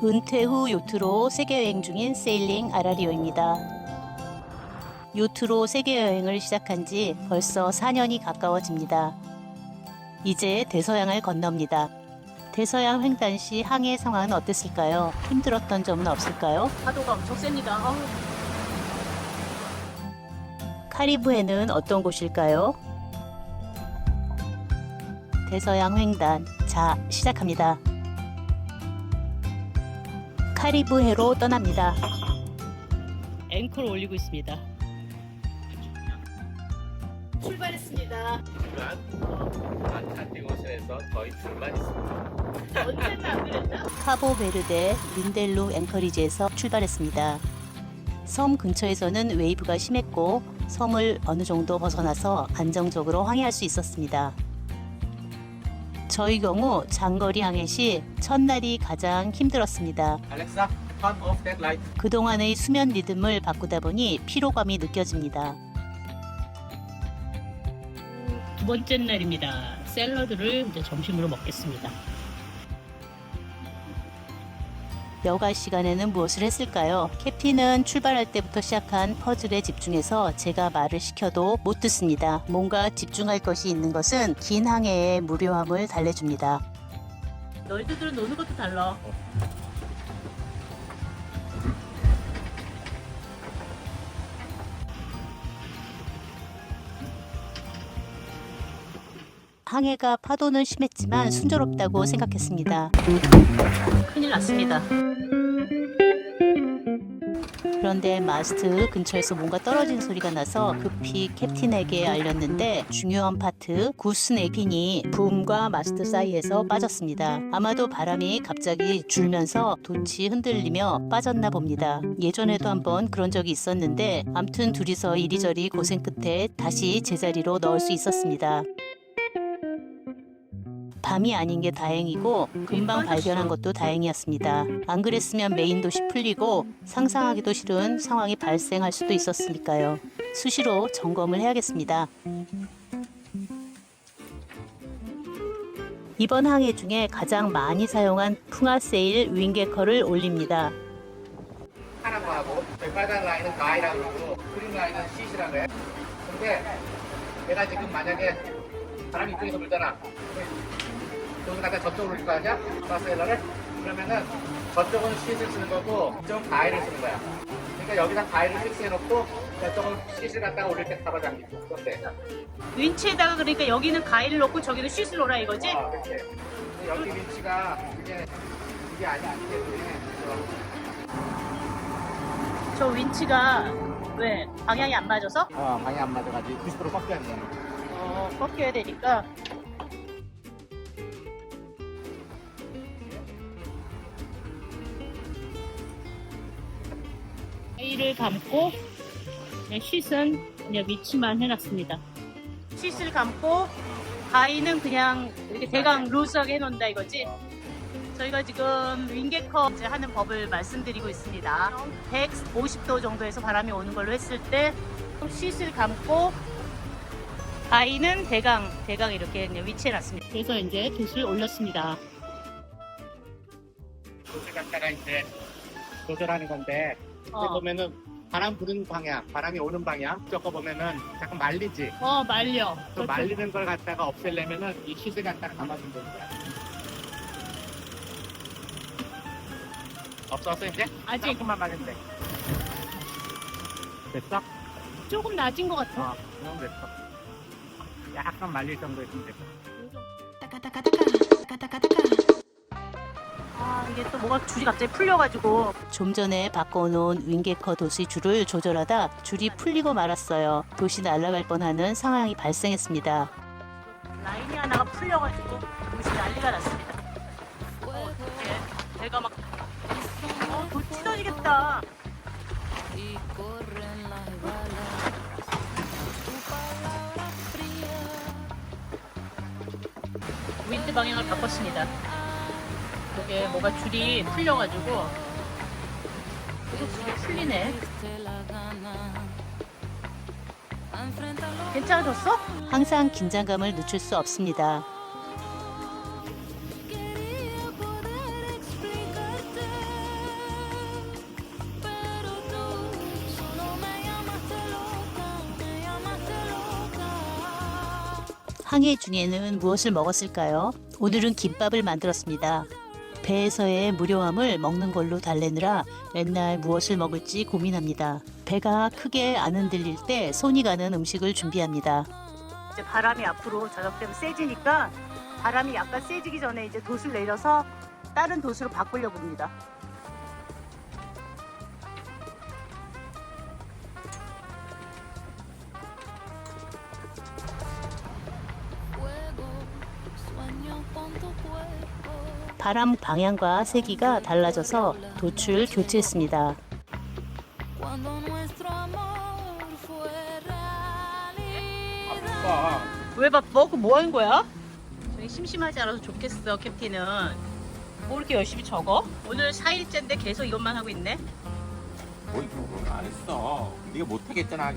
은퇴 후 요트로 세계 여행 중인 세일링 아라리오입니다. 요트로 세계 여행을 시작한 지 벌써 4년이 가까워집니다. 이제 대서양을 건넙니다. 대서양 횡단 시 항해 상황은 어땠을까요? 힘들었던 점은 없을까요? 파도가 엄청 셉니다. 카리브해는 어떤 곳일까요? 대서양 횡단. 자, 시작합니다. 카리브해로 떠납니다. 앵커를 올리고 있습니다. 출발했습니다. 아틀란틱 오션에서 저희 둘만 있습니다. 언제나 안 그랬나? 카보베르데 린델루 앵커리지에서 출발했습니다. 섬 근처에서는 웨이브가 심했고 섬을 어느 정도 벗어나서 안정적으로 항해할 수 있었습니다. 저희 경우 장거리 항해 시 첫날이 가장 힘들었습니다. 알렉사, turn off that light. 그동안의 수면 리듬을 바꾸다 보니 피로감이 느껴집니다. 두 번째 날입니다. 샐러드를 이제 점심으로 먹겠습니다. 여가 시간에는 무엇을 했을까요? 캡틴은 출발할 때부터 시작한 퍼즐에 집중해서 제가 말을 시켜도 못 듣습니다. 뭔가 집중할 것이 있는 것은 긴 항해의 무료함을 달래줍니다. 너희들은 노는 것도 달라. 항해가 파도는 심했지만 순조롭다고 생각했습니다. 큰일 났습니다. 그런데 마스트 근처에서 뭔가 떨어진 소리가 나서 급히 캡틴에게 알렸는데 중요한 파트 구스네 핀이 붐과 마스트 사이에서 빠졌습니다. 아마도 바람이 갑자기 줄면서 돛이 흔들리며 빠졌나 봅니다. 예전에도 한번 그런 적이 있었는데 암튼 둘이서 이리저리 고생 끝에 다시 제자리로 넣을 수 있었습니다. 밤이 아닌 게 다행이고 금방 발견한 것도 다행이었습니다. 안 그랬으면 메인 돛이 풀리고 상상하기도 싫은 상황이 발생할 수도 있었으니까요. 수시로 점검을 해야겠습니다. 이번 항해 중에 가장 많이 사용한 풍화세일 윙게커를 올립니다. 거하고 저희 빨간 라인은 가이라고 그러고 그린 라인은 시시라고 해. 근데 내가 지금 만약에 바람이 이쪽에서 불잖아. 저기 갖다 저쪽으로 올릴 거 아니야? 마스엘러를? 그러면은 저쪽은 시를 쓰는 거고 이쪽은 가이를 쓰는 거야. 그러니까 여기다 가이를 픽스해놓고 저쪽은 시를 갖다가 올릴 때 잡아당기고 그런데 윈치에다가 그러니까 여기는 가위를 넣고 저기는 쉿을 놓으라 이거지? 아, 그렇지. 근데 여기 위치가 이게 이게 아니기 때문에 저 윈치가 왜 방향이 안 맞아서 어, 방이 안 맞아가지고 90% 꺾여야 돼. 어, 꺾여야 되니까 A를 감고 쉿은 그냥 위치만 해놨습니다. 쉿을 감고 가위는 그냥 이렇게 대강 루즈하게 해놓는다 이거지? 저희가 지금 윙게커 하는 법을 말씀드리고 있습니다. 150도 정도에서 바람이 오는 걸로 했을 때 쉿을 감고 가위는 대강 대강 이렇게 그냥 위치해 놨습니다. 그래서 이제 돛을 올렸습니다. 곳을 갖다가 이제 조절하는 건데 어, 보면은 바람 부는 방향, 바람이 오는 방향 저거 보면은 잠깐 말리지. 어 말려. 그 말리는 걸 갖다가 없애려면은 이 시즈 갖다가 감아주면 되는 거야. 없었어 이제? 아직 조금만 말리면 돼. 됐어? 조금 낮은 것 같아. 어, 그럼 됐어. 약간 말릴 정도 있으면 됐어. 아 이게 또 뭐가 줄이 갑자기 풀려가지고 좀 전에 바꿔놓은 윙게커 도시 줄을 조절하다 줄이 풀리고 말았어요. 도시 날아갈 뻔하는 상황이 발생했습니다. 라인이 하나가 풀려가지고 옷이 난리가 났습니다. 어, 어떡해. 내가 막 어, 도 찢어지겠다. 윈드 방향을 바꿨습니다. 이게 뭐가 줄이 풀려가지고 풀리네. 괜찮아졌어? 항상 긴장감을 늦출 수 없습니다. 항해 중에는 무엇을 먹었을까요? 오늘은 김밥을 만들었습니다. 배에서의 무료함을 먹는 걸로 달래느라 맨날 무엇을 먹을지 고민합니다. 배가 크게 안 흔들릴 때 손이 가는 음식을 준비합니다. 이제 바람이 앞으로 저녁 되면 세지니까 바람이 약간 세지기 전에 이제 돛을 내려서 다른 돛으로 바꾸려고 합니다. 바람 방향과 세기가 달라져서 돛을 교체했습니다. 왜 바빠? 그뭐 하는 거야? 저희 심심하지 않아서 좋겠어, 캡틴은. 뭐 이렇게 열심히 적어? 오늘 4일째인데 계속 이것만 하고 있네? 뭐 이거 안 했어 네가 못하겠잖아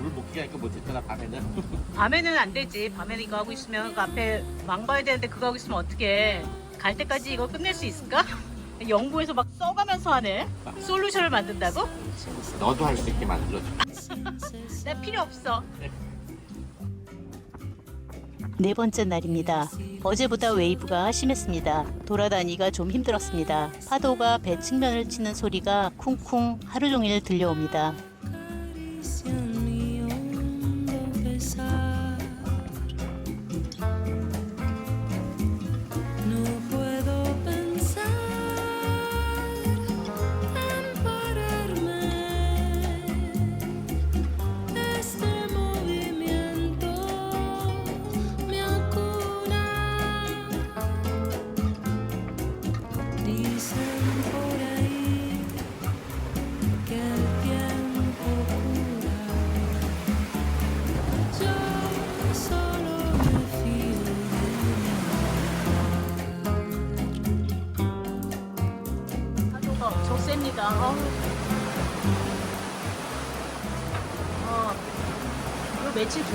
물못 끼게 하니까 못했잖아 밤에는 밤에는 안 되지. 밤에는 이거 하고 있으면 그 앞에 망 봐야 되는데 그거 하고 있으면 어떡해. 갈 때까지 이거 끝낼 수 있을까? 연구해서 막 써가면서 하네. 솔루션을 만든다고? 너도 할 수 있게 만들어줘 나 필요 없어. 네 번째 날입니다. 어제보다 웨이브가 심했습니다. 돌아다니기가 좀 힘들었습니다. 파도가 배 측면을 치는 소리가 쿵쿵 하루 종일 들려옵니다.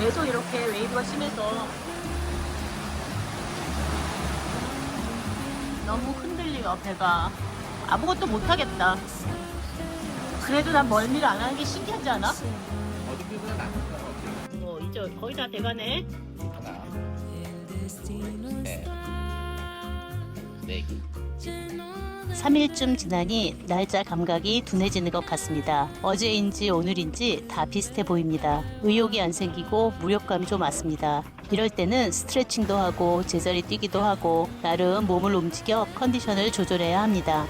계속 이렇게 웨이브가 심해서 너무 흔들려요 배가 아무것도 못하겠다. 그래도 난 멀미를 안 하는 게 신기하지 않아? 어, 이제 거의 다 돼가네. 하나 el destino 네. Está 네 lleno de 3일쯤 지나니 날짜 감각이 둔해지는 것 같습니다. 어제인지 오늘인지 다 비슷해 보입니다. 의욕이 안 생기고 무력감이 좀 왔습니다. 이럴 때는 스트레칭도 하고 제자리 뛰기도 하고 나름 몸을 움직여 컨디션을 조절해야 합니다.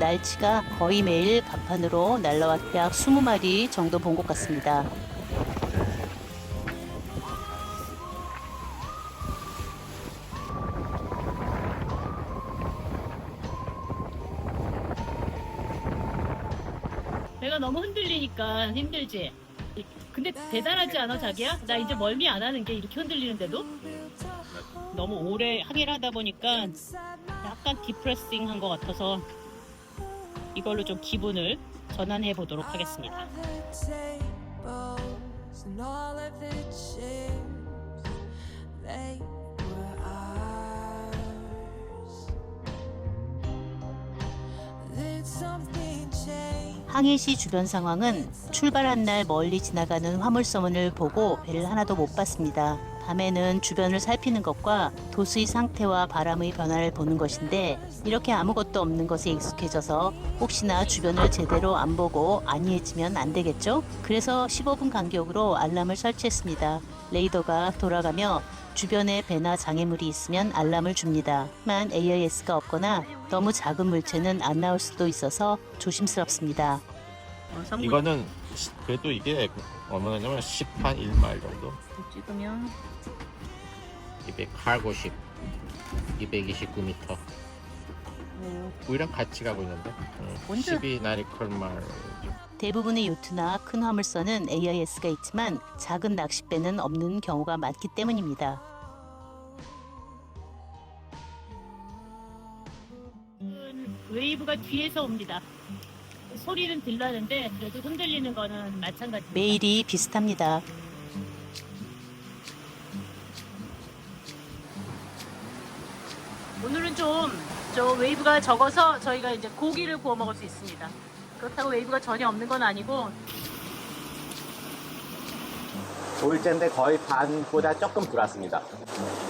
날치가 거의 매일 간판으로 날라와 약 20마리 정도 본 것 같습니다. 배가 너무 흔들리니까 힘들지. 근데 대단하지 않아 자기야? 나 이제 멀미 안 하는 게 이렇게 흔들리는데도 너무 오래 항해를 하다 보니까 약간 디프레싱한 것 같아서 이걸로 좀 기분을 전환해 보도록 하겠습니다. 항해시 주변 상황은 출발한 날 멀리 지나가는 화물선을 보고 배를 하나도 못 봤습니다. 밤에는 주변을 살피는 것과 도수의 상태와 바람의 변화를 보는 것인데 이렇게 아무것도 없는 것에 익숙해져서 혹시나 주변을 제대로 안 보고 안이해지면 안 되겠죠? 그래서 15분 간격으로 알람을 설치했습니다. 레이더가 돌아가며 주변에 배나 장애물이 있으면 알람을 줍니다. 만 AIS가 없거나 너무 작은 물체는 안 나올 수도 있어서 조심스럽습니다. 이거는 시- 그래도 이게 얼마냐면 10한 1마일 정도 찍으면 280 229m 어, 우리랑 같이 가고 있는데 응, 언제? 12 나리컬 마일 대부분의 요트나 큰 화물선은 AIS가 있지만 작은 낚싯배는 없는 경우가 많기 때문입니다. 웨이브가 뒤에서 옵니다. 소리는 들리는데 그래도 흔들리는 거는 마찬가지입니다. 매일이 비슷합니다. 오늘은 좀 저 웨이브가 적어서 저희가 이제 고기를 구워 먹을 수 있습니다. 그렇다고 웨이브가 전혀 없는 건 아니고 조일제인데 거의 반보다 조금 들어왔습니다.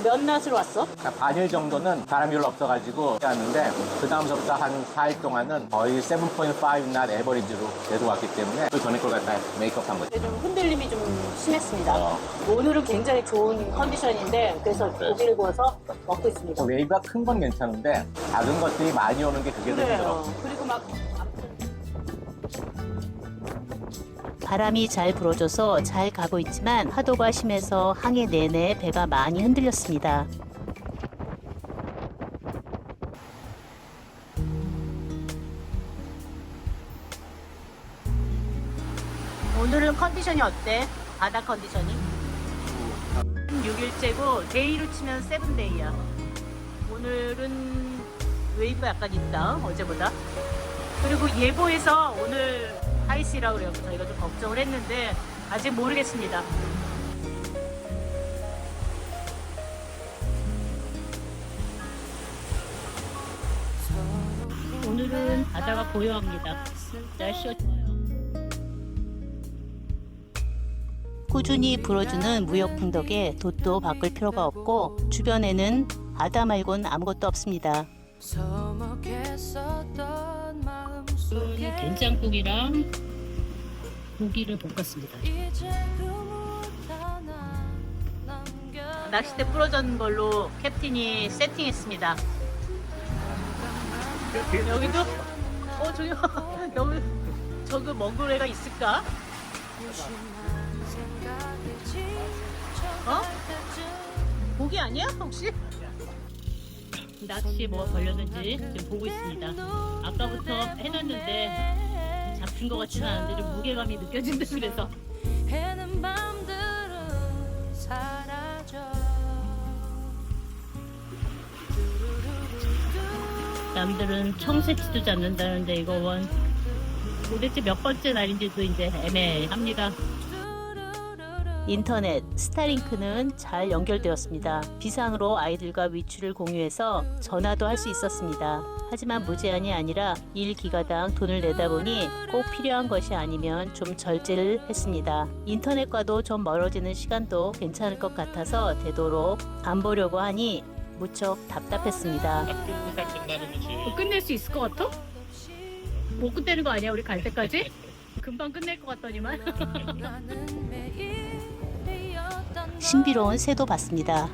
몇 낫으로 왔어? 그러니까 반일 정도는 바람이 별로 없어가지고 왔는데 그 다음서부터 한 4일 동안은 거의 7.5낫 에버리지로 계속 왔기 때문에 그 전에 걸 갖다 메이크업한 거죠. 좀 흔들림이 좀 심했습니다. 어. 오늘은 굉장히 좋은 컨디션인데 그래서 네. 고기를 구워서 먹고 있습니다. 웨이브가 큰 건 괜찮은데 작은 것들이 많이 오는 게 그게 더 힘들어. 그래요. 그리고 막 바람이 잘 불어줘서 잘 가고 있지만 파도가 심해서 항해 내내 배가 많이 흔들렸습니다. 오늘은 컨디션이 어때? 바다 컨디션이? 6일째고 데이로 치면 세븐데이야. 오늘은 웨이브 약간 있다 어제보다. 그리고 예보에서 오늘 하이시라고 그래서 저희가 좀 걱정을 했는데 아직 모르겠습니다. 오늘은 바다가 고요합니다. 날씨가 좋아요. 꾸준히 불어주는 무역풍 덕에 돛도 바꿀 필요가 없고 주변에는 바다 말곤 아무것도 없습니다. 서먹했었던 마음속에 된장국이랑 고기를 볶았습니다. 낚싯대 부러진 걸로 캡틴이 세팅했습니다. 여기도 어 저기 여기 저기 먹을 애가 있을까? 어? 고기 아니야 혹시? 낚시에 뭐가 걸렸는지 지금 보고 있습니다. 아까부터 해놨는데 잡힌 것 같지는 않은데 좀 무게감이 느껴진다 그래서 해는 밤들은 사라져 남들은 청새치도 잡는다는데 이거 원 도대체 몇 번째 날인지도 이제 애매합니다. 인터넷, 스타링크는 잘 연결되었습니다. 비상으로 아이들과 위치를 공유해서 전화도 할 수 있었습니다. 하지만 무제한이 아니라 일 기가당 돈을 내다 보니 꼭 필요한 것이 아니면 좀 절제를 했습니다. 인터넷과도 좀 멀어지는 시간도 괜찮을 것 같아서 되도록 안 보려고 하니 무척 답답했습니다. 뭐 끝낼 수 있을 것 같아? 못 끝내는 거 아니야 우리 갈 때까지? 금방 끝낼 것 같더니만 신비로운 새도 봤습니다.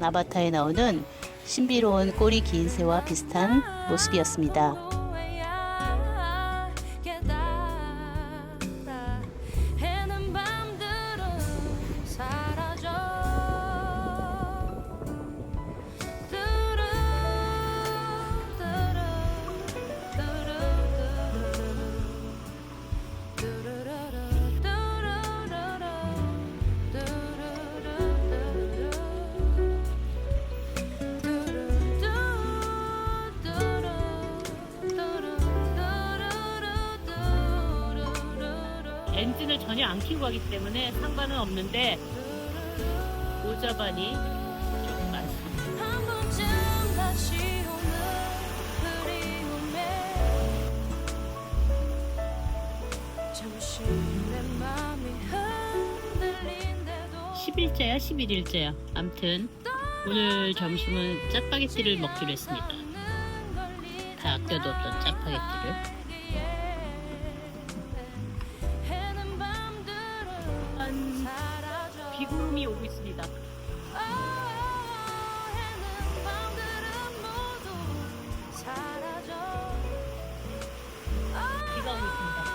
아바타에 나오는 신비로운 꼬리 긴 새와 비슷한 모습이었습니다. 엔진을 전혀 안 켜고 가기 때문에 상관은 없는데 오자반이 조금 많습니다. 10일째야 11일째야. 암튼 오늘 점심은 짜파게티를 먹기로 했습니다. 다 아껴뒀던 짜파게티를 비가 오고 있습니다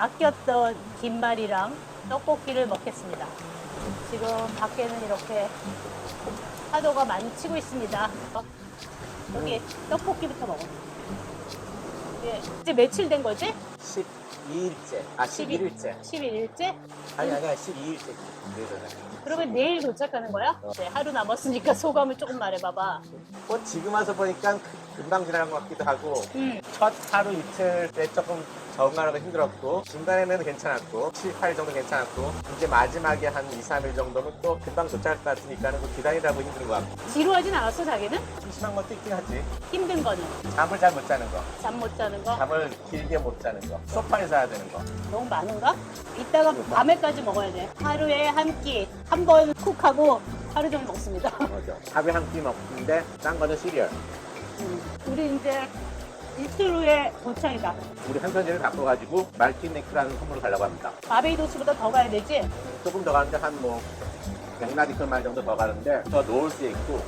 아꼈던 김말이랑 떡볶이를 먹겠습니다. 지금 밖에는 이렇게 파도가 많이 치고 있습니다. 어, 여기 떡볶이부터 먹어. 예, 이제 며칠 된 거지? 10, 12일째. 아, 11일째. 11일째? 아니, 아니야, 12일째. 그래서 그러면 내일 도착하는 거야? 네, 하루 남았으니까 소감을 조금 말해봐봐. 뭐 지금 와서 보니까 금방 지나간 것 같기도 하고 음. 첫 하루 이틀 때 조금 적응하는 거 힘들었고 중간에는 괜찮았고 7, 8일 정도 괜찮았고 이제 마지막에 한 2, 3일 정도는 또 금방 도착할 것 같으니까는 뭐 기다리라고 힘든 것 같고 지루하진 않았어, 자기는? 심심한 것도 있긴 하지 힘든 거는? 잠을 잘 못 자는 거 잠 못 자는 거? 잠을 길게 못 자는 거 소파에서 해야 되는 거 너무 많은가? 이따가 밤에까지 먹어야 돼. 하루에 한 끼, 한 번 쿡하고 하루 종일 먹습니다. 맞아 하루에 한 끼 먹는데 딴 거는 시리얼 음. 우리 이제 이틀 후에 도착이다. 우리 한 편지를 바꿔가지고 말티네크라는 선물을 가려고 합니다 바베이도스보다 더 가야 되지? 조금 더 가는데 한뭐 100나디클 마일 정도 더 가는데 더 놓을 수 있고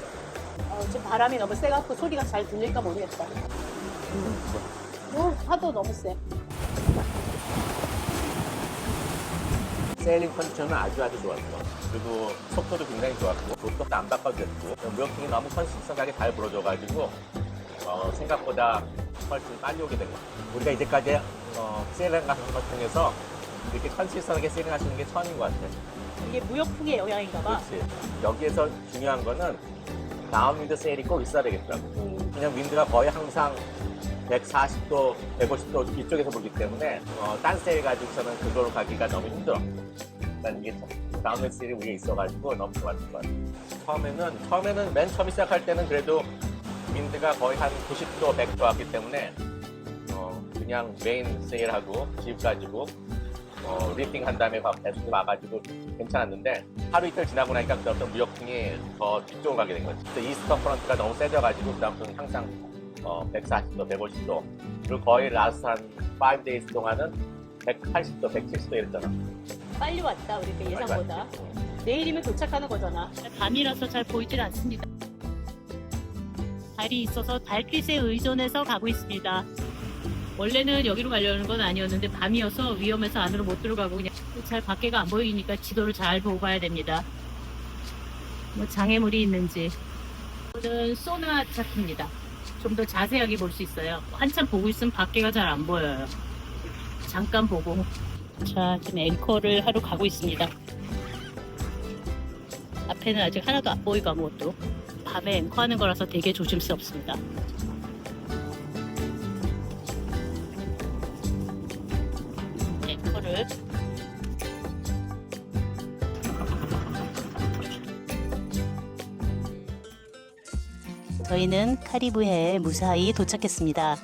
어, 지금 바람이 너무 세갖고 소리가 잘 들릴까 모르겠다. 어, 파도 너무 세. 세일링 컨디션은 아주 아주 좋았어. 그리고 속도도 굉장히 좋았고, 속도도 안 바꿔줬고, 무역킹이 너무 컨시스턴하게 잘 불어줘가지고, 어, 생각보다 훨씬 빨리 오게 같아요. 우리가 이제까지 어, 세일링 같은 것 중에서 이렇게 컨시스턴하게 세일링 하시는 게 처음인 것 같아요. 이게 무역풍의 영향인가 봐. 그렇지. 여기에서 중요한 거는 다운윈드 세일이 꼭 있어야 되겠더라고. 음, 그냥 윈드가 거의 항상 140도, 150도 이쪽에서 불기 때문에 어, 딴 세일 가지고서는 그걸로 가기가 너무 힘들어. 난 이게 다운윈드 세일이 우리가 있어가지고 너무 좋았던 것 같아. 처음에는 처음에는 맨 처음 시작할 때는 그래도 윈드가 거의 한 90도, 100도 왔기 때문에 어, 그냥 메인 세일하고 집 가지고 어, 리핑 한 다음에 막 배수도 와가지고 괜찮았는데 하루 이틀 지나고 나니까 그다음부터 무역풍이 더 뒤쪽으로 가게 된 거지. 이스터 프런트가 너무 세져가지고 그다음부터는 항상 어, 140도, 150도 그리고 거의 라스트 한 5days 동안은 180도, 170도 이랬잖아. 빨리 왔다, 우리 그 예상보다. 내일이면 도착하는 거잖아. 밤이라서 잘 보이질 않습니다. 달이 있어서 달빛에 의존해서 가고 있습니다. 원래는 여기로 가려는 건 아니었는데 밤이어서 위험해서 안으로 못 들어가고 그냥 잘 밖에가 안 보이니까 지도를 잘 보고 가야 됩니다. 뭐 장애물이 있는지. 이거는 소나 차트입니다. 좀 더 자세하게 볼 수 있어요. 한참 보고 있으면 밖에가 잘 안 보여요. 잠깐 보고. 자, 지금 앵커를 하러 가고 있습니다. 앞에는 아직 하나도 안 보이고 아무것도. 밤에 앵커하는 거라서 되게 조심스럽습니다. 앵커를 저희는 카리브해에 무사히 도착했습니다.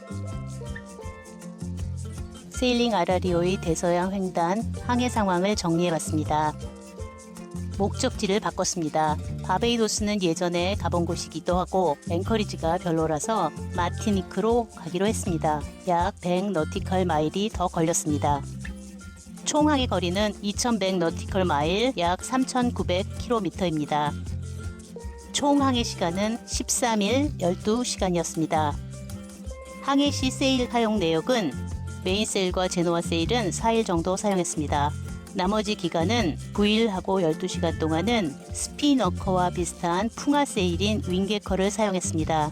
세일링 아라리오의 대서양 횡단 항해 상황을 정리해봤습니다. 목적지를 바꿨습니다. 바베이도스는 예전에 가본 곳이기도 하고 앵커리지가 별로라서 마티니크로 가기로 했습니다. 약 100 너티컬 마일이 더 걸렸습니다. 총 항해 거리는 2100 너티컬 마일 약 3900km입니다. 총 항해 시간은 13일 12시간이었습니다. 항해 시 세일 사용 내역은 메인 세일과 제노아 세일은 4일 정도 사용했습니다. 나머지 기간은 9일하고 12시간 동안은 스피너커와 비슷한 풍화 세일인 윙게커를 사용했습니다.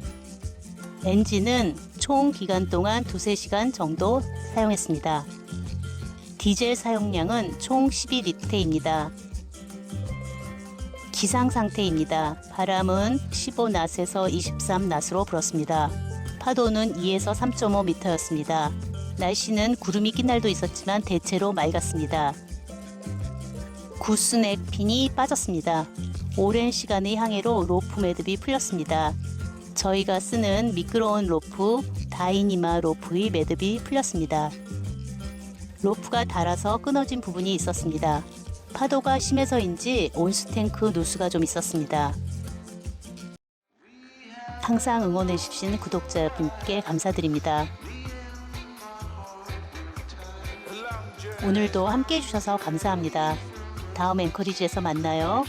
엔진은 총 기간 동안 2, 3시간 정도 사용했습니다. 디젤 사용량은 총 12리터입니다. 기상 상태입니다. 바람은 15낫에서 23낫으로 불었습니다. 파도는 2에서 3.5m였습니다. 날씨는 구름이 낀 날도 있었지만 대체로 맑았습니다. 구스넥 핀이 빠졌습니다. 오랜 시간의 항해로 로프 매듭이 풀렸습니다. 저희가 쓰는 미끄러운 로프 다이니마 로프의 매듭이 풀렸습니다. 로프가 닳아서 끊어진 부분이 있었습니다. 파도가 심해서인지 온수탱크 누수가 좀 있었습니다. 항상 응원해주신 구독자분께 감사드립니다. 오늘도 함께 해주셔서 감사합니다. 다음 앵커리지에서 만나요.